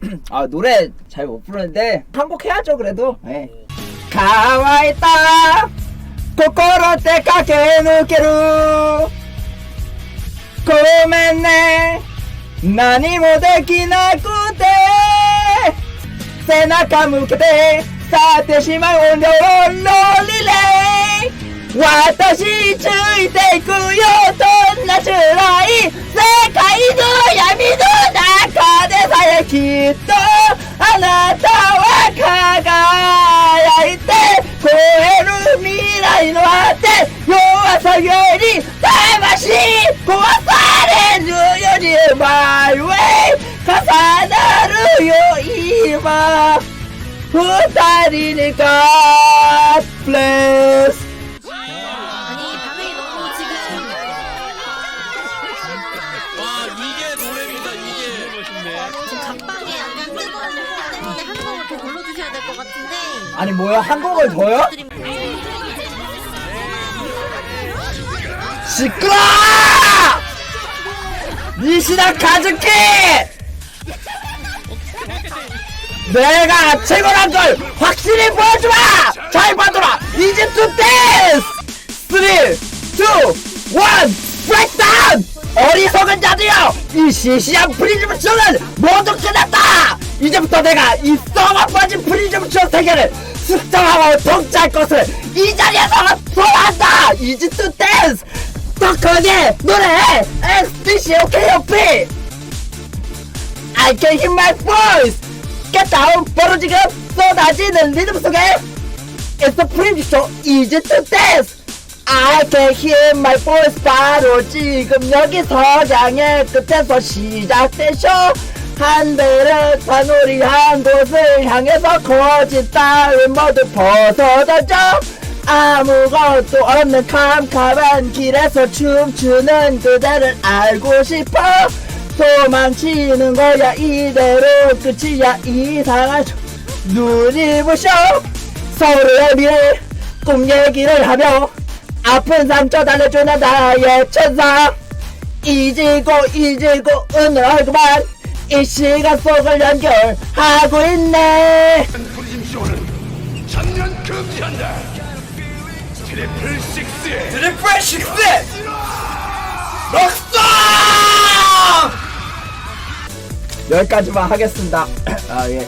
아 노래 잘 못 부르는데 한 곡 해야죠 그래도 예. 가와있다 코코로 때 가게 누게루 고멘네 나니 모できなくて背中向けて去ってしまうローロリレー私ついていくよどんな辛い きっとあなたは輝いて超える未来の果て弱さゆえに魂壊されるより My way 重なるよ今。二人に God bless 아니 지금 각방에 약간 뜨거운 물 때문에 한 곡을 더 불러주셔야 될 것 같은데 아니 뭐야 한 곡을 더요? 시끄러! 니시다 가즈키! 내가 최고란 걸 확실히 보여주마! 잘 봐둬라! 이집트 댄스! 3, 2, 1, 브레이크다운! 어리석은 자들여! 이 시시한 프리즘 쇼는 모두 끝났다! 이제부터 내가 이 썩어 빠진 프리즘 쇼 세계를 숙성하고 독차할 것을 이 자리에서 소화한다! 이집트 댄스! 더 크게 노래해! SDC OKOP! I can hear my voice! Get down! 바로 지금 쏟아지는 리듬 속에 It's pretty show easy to dance I can hear my voice 바로 지금 여기 서장의 끝에서 시작된 쇼 한대를 산우리 한 곳을 향해서 거짓 따윈 모두 벗어던져 아무것도 없는 캄캄한 길에서 춤추는 그대를 알고 싶어. 도망치는 거야 이대로 끝이야 이상한 쇼 눈이 부셔. 서로의 미래 꿈 얘기를 하며 아픈 상처 달래주는 나의 천사 잊고 잊고 오늘 얼굴만 이 시간 속을 연결하고 있네. 프리즘쇼는 전면 금지한다. 트리플 식스의 트리플 식스! 럭성 여기까지만 하겠습니다. 아예